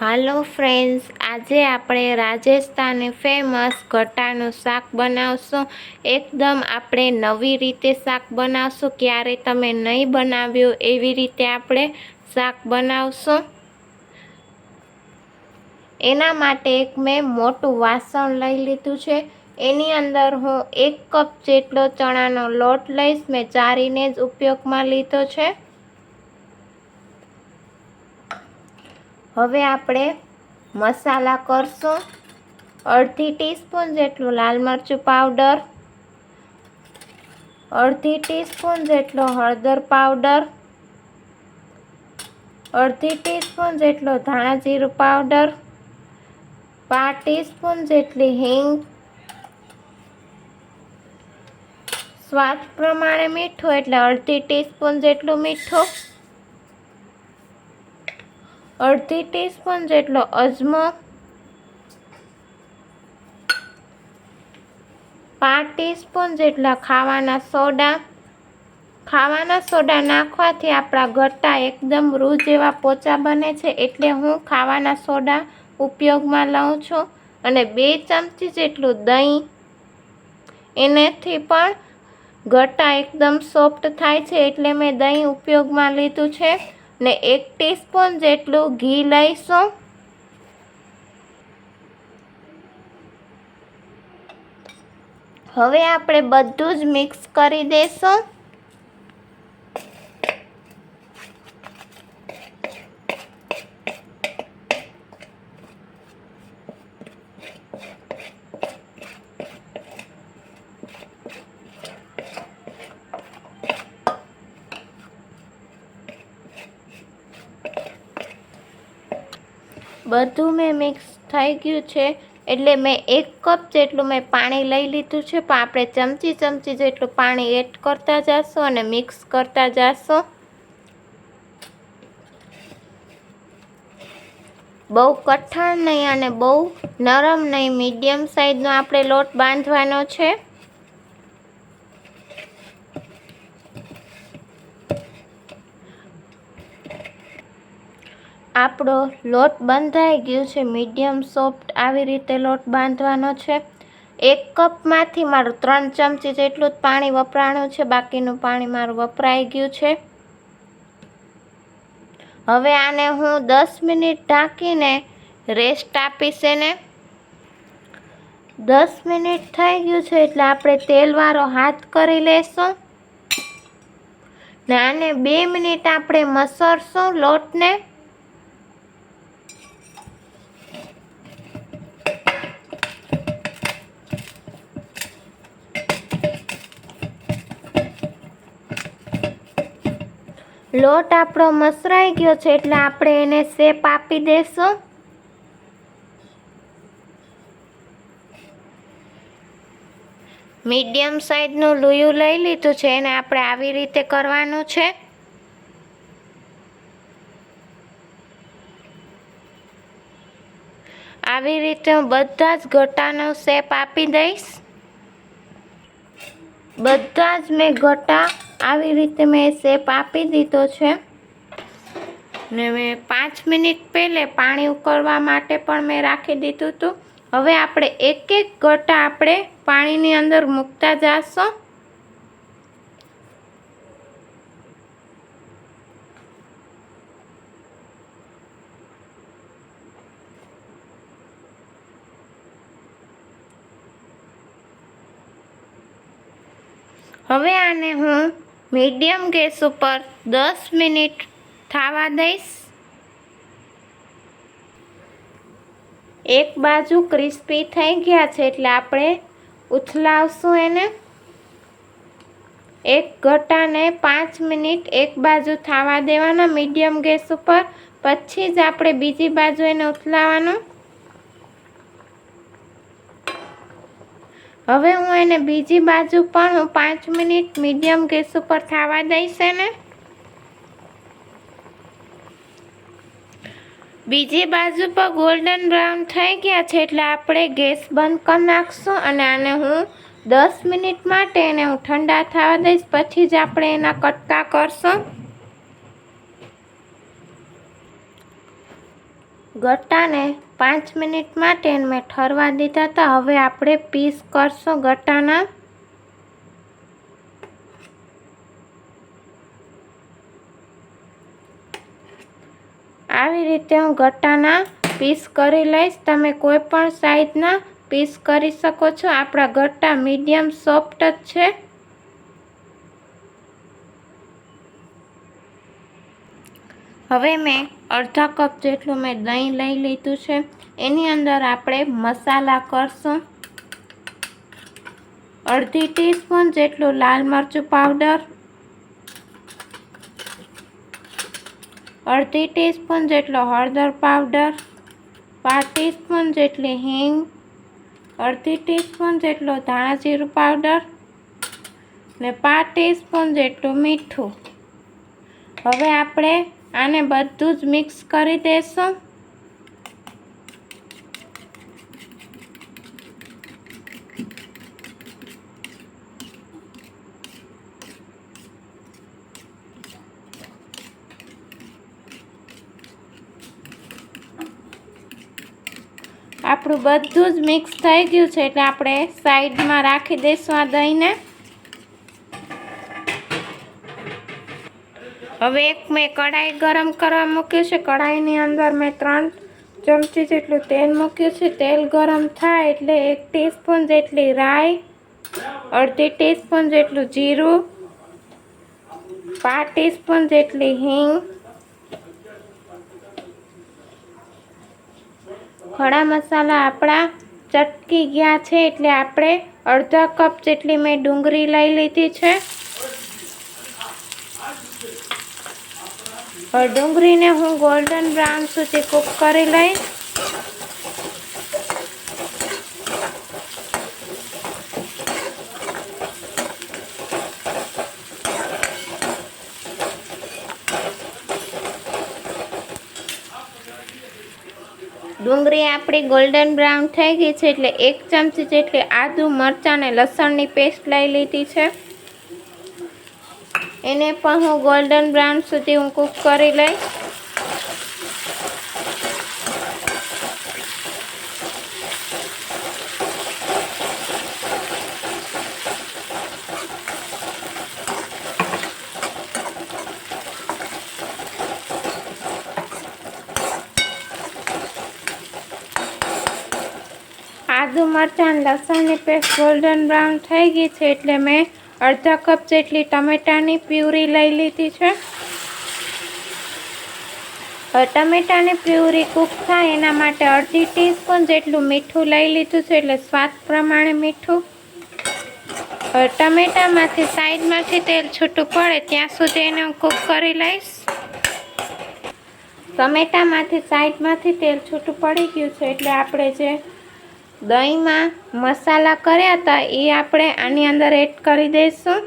હાલો friends, આજે આપણે Rajasthani famous ગટ્ટાનું શાક બનાવશું. એકદમ આપણે નવી રીતે શાક બનાવશું. ક્યારે તમે નહીં બનાવ્યું એવી રીતે આપણે શાક બનાવશું. એના માટે એક મેં મોટું વાસણ લઈ લીધું છે. એની અંદર હું એક કપ જેટલો ચણાનો લોટ લઈશ. મેં ચારીને જ ઉપયોગમાં લીધો છે. હવે આપણે મસાલા કરશું. અડધી ટીસ્પૂન જેટલું લાલ મરચું પાવડર. અડધી ટીસ્પૂન જેટલો હળદર પાવડર. અડધી ટીસ્પૂન જેટલો ધાણા જીરું પાવડર. પાંચ ટીસ્પૂન જેટલી હિંગ. સ્વાદ પ્રમાણે મીઠું એટલે અડધી ટીસ્પૂન જેટલું મીઠું. અડધી ટીસ્પૂન જેટલો અજમો, પાંચ ટીસ્પૂન જેટલા ખાવાના સોડા. ખાવાના સોડા નાખવાથી આપણા ગટ્ટા એકદમ રૂ જેવા પોચા બને છે એટલે હું ખાવાના સોડા ઉપયોગમાં લઉં છું અને બે ચમચી જેટલું દહીં. એનાથી પણ ગટ્ટા એકદમ સોફ્ટ થાય છે એટલે મેં દહીં ઉપયોગમાં લીધું છે. ને એક ટીસ્પૂન જેટલું ઘી લઈશું. હવે આપણે બધું જ મિક્સ કરી દઈશું બધું મેં મિક્સ થઈ ગયું છે. એટલે મેં એક કપ જેટલું મેં પાણી લઈ લીધું છે. પણ આપણે ચમચી ચમચી જેટલું પાણી એડ કરતા જશું અને મિક્સ કરતા જશું. બહુ કઠણ નહીં અને બહુ નરમ નહીં મીડિયમ સાઈઝનો આપણે લોટ બાંધવાનો છે. આપણો લોટ બંધાઈ ગયો છે. મીડિયમ સોફ્ટ આવી રીતે લોટ બાંધવાનો છે. એક કપમાંથી મારું ત્રણ ચમચી જેટલું જ પાણી વપરાણું છે. બાકીનું પાણી મારું વપરાઈ ગયું છે. હવે આને હું દસ મિનિટ ઢાંકીને રેસ્ટ આપીશ એને. દસ મિનિટ થઈ ગયું છે એટલે આપણે તેલવાળો હાથ કરી લેશું. ને આને બે મિનિટ આપણે મસળશું લોટને. લોટ આપણો મસરાઈ ગયો છે એટલે આપણે એને શેપ આપી દઈશું મીડિયમ સાઈઝનું લુયું લઈ લીધું છે, એને આપણે આવી રીતે કરવાનું છે. આવી રીતે હું બધા જ ગટાનો શેપ આપી દઈશ. બધા જ મેં ગટા આવી રીતે મેં શેપ આપી દીધો છે. ને મેં પાંચ મિનિટ પહેલે પાણી ઉકળવા માટે પણ મેં રાખી દીધું હતું. હવે આપણે એક એક ગોટા આપણે પાણીની અંદર મૂકતા જઈશું હવે આને હું મીડિયમ ગેસ ઉપર દસ મિનિટ થવા દઈશ. એક બાજુ ક્રિસ્પી થઈ ગયા છે એટલે આપણે ઉથલાવશું એને. એક ઘટાને પાંચ મિનિટ એક બાજુ થવા દેવાના મીડિયમ ગેસ ઉપર. પછી જ આપણે બીજી બાજુ એને ઉથલાવવાનું. હવે હું એને બીજી બાજુ પણ હું પાંચ મિનિટ મીડિયમ ગેસ ઉપર થવા દઈશ એને. બીજી બાજુ પર ગોલ્ડન બ્રાઉન થઈ ગયા છે એટલે આપણે ગેસ બંધ કરી નાખશું અને આને હું દસ મિનિટ માટે એને હું ઠંડા થવા દઈશ. પછી જ આપણે એના કટકા કરશું. ગટ્ટાને પાંચ મિનિટ માટે મેં ઠરવા દીધા હતા હવે આપણે પીસ કરશું ગટ્ટાના. આવી રીતે હું ગટ્ટાના પીસ કરી લઈશ. તમે કોઈ પણ સાઈઝના પીસ કરી શકો છો. આપણા ગટ્ટા મીડિયમ સોફ્ટ જ છે. હવે મેં અડધા કપ જેટલું મેં દહીં લઈ લીધું છે. એની અંદર આપણે મસાલા કરશું. અડધી ટીસ્પૂન જેટલું લાલ મરચું પાવડર. અડધી ટીસ્પૂન જેટલો હળદર પાવડર. પાંચ ટીસ્પૂન જેટલી હિંગ. અડધી ટીસ્પૂન જેટલો ધાણા જીરું પાવડર. ને પાંચ ટીસ્પૂન જેટલું મીઠું. હવે આપણે આને બધું જ મિક્સ કરી દેશું. આપણું બધું જ મિક્સ થઈ ગયું છે, એટલે આપણે સાઈડમાં રાખી દઈશું આ દહીંને. હવે એક મેં કઢાઈ ગરમ કરવા મૂક્યું છે. કઢાઈની અંદર મેં ત્રણ ચમચી જેટલું તેલ મૂક્યું છે. તેલ ગરમ થાય એટલે એક ટીસ્પૂન જેટલી રાઈ, અડધી ટીસ્પૂન જેટલું જીરું, પાંચ ટીસ્પૂન જેટલી હિંગ, ખડા મસાલા આપણા ચટકી ગયા છે એટલે આપણે અડધા કપ જેટલી મેં ડુંગળી લઈ લીધી છે. હવે ડુંગળીને હું ગોલ્ડન બ્રાઉન સુધી કૂક કરી લઈશ. ડુંગળી આપણી ગોલ્ડન બ્રાઉન થઈ ગઈ છે એટલે એક ચમચી જેટલી આદુ મરચાં અને લસણની પેસ્ટ લઈ લીધી છે. એને પણ હું ગોલ્ડન બ્રાઉન સુધી હું કૂક કરી લઈશ. આદુ મરચાં, લસણની પેસ્ટ ગોલ્ડન બ્રાઉન થઈ ગઈ છે એટલે મેં અડધા કપ જેટલી ટમેટાની પ્યુરી લઈ લીધી છે. ટમેટાની પ્યુરી કૂક થાય એના માટે અડધી ટીસ્પૂન જેટલું મીઠું લઈ લીધું છે, એટલે સ્વાદ પ્રમાણે મીઠું. ટમેટામાંથી સાઈડમાંથી તેલ છૂટું પડે ત્યાં સુધી એને હું કૂક કરી લઈશ. ટમેટામાંથી સાઈડમાંથી તેલ છૂટું પડી ગયું છે, એટલે આપણે જે દહીંમાં મસાલા કર્યા હતા, એ આપણે આની અંદર એડ કરી દઈશું.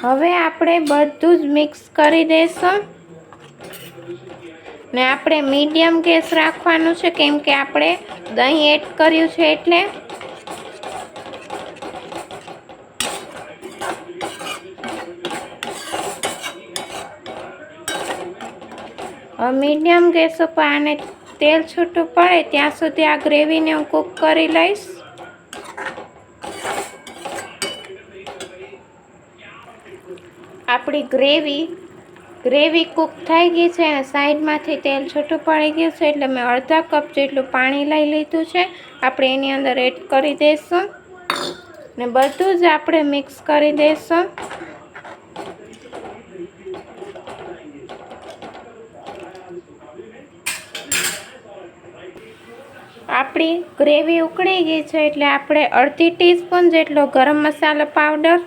હવે આપણે બધું જ મિક્સ કરી દઈશું. ને આપણે મીડિયમ ગેસ રાખવાનું છે, કેમ કે આપણે દહીં એડ કર્યું છે એટલે. મીડિયમ ગેસ ઉપર આને તેલ છૂટું પડે, ત્યાં સુધી આ ગ્રેવીને હું કૂક કરી લઈશ. આપણી ગ્રેવી ગ્રેવી કૂક થઈ ગઈ છે અને સાઈડમાંથી તેલ છૂટું પડી ગયું છે, એટલે મેં અડધા કપ જેટલું પાણી લઈ લીધું છે. આપણે એની અંદર એડ કરી દઈશું. ને બધું જ આપણે મિક્સ કરી દઈશું. આપણી ગ્રેવી ઉકળી ગઈ છે એટલે આપણે અડધી ટીસ્પૂન જેટલો ગરમ મસાલો પાવડર.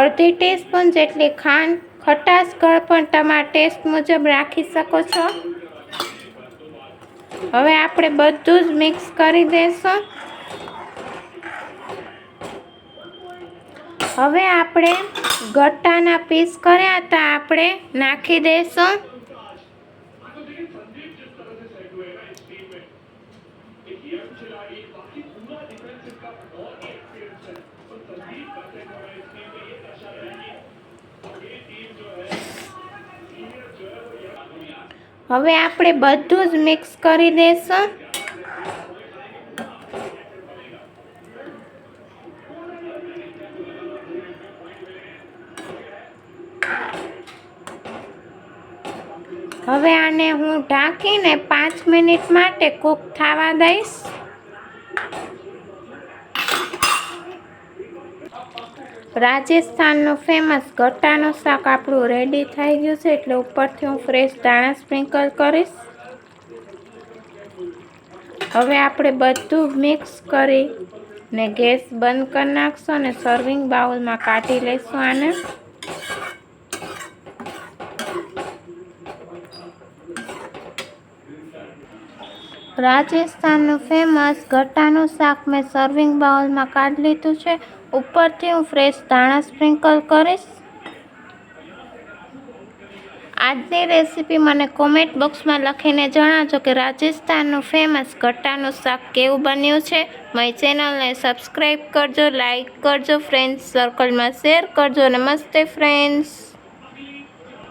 અડધી ટીસ્પૂન જેટલી ખાંડ, ખટાશ ગળપણ તમારા ટેસ્ટ મુજબ રાખી શકો છો. હવે આપણે બધું જ મિક્સ કરી દઈશું હવે આપણે ગટ્ટાના પીસ કર્યા હતા, આપણે નાખી દઈશું હવે આપણે બધું જ મિક્સ કરી દેશું. હવે આને હું ઢાંકીને પાંચ મિનિટ માટે કૂક થવા દઈશ. રાજસ્થાનનું ફેમસ ગટ્ટાનું શાક આપણું રેડી થઈ ગયું છે, એટલે ઉપરથી હું ફ્રેશ દાણા સ્પ્રિંકલ કરીશ. હવે આપણે બધું મિક્સ કરી ને ગેસ બંધ કરી નાખશું અને સર્વિંગ બાઉલમાં કાઢી લઈશું આને. રાજસ્થાનનું ફેમસ ગટ્ટાનું શાક મેં સર્વિંગ બાઉલમાં કાઢી લીધું છે. ઉપરથી હું ફ્રેશ ધાણા સ્પ્રિંકલ કરીશ. આજની રેસીપી મને કોમેન્ટ બોક્સમાં લખીને જણાવજો કે રાજસ્થાનનું ફેમસ ગટ્ટાનું શાક કેવું બન્યું છે. મારી ચેનલને સબસ્ક્રાઈબ કરજો લાઈક કરજો ફ્રેન્ડ્સ સર્કલમાં શેર કરજો નમસ્તે ફ્રેન્ડ્સ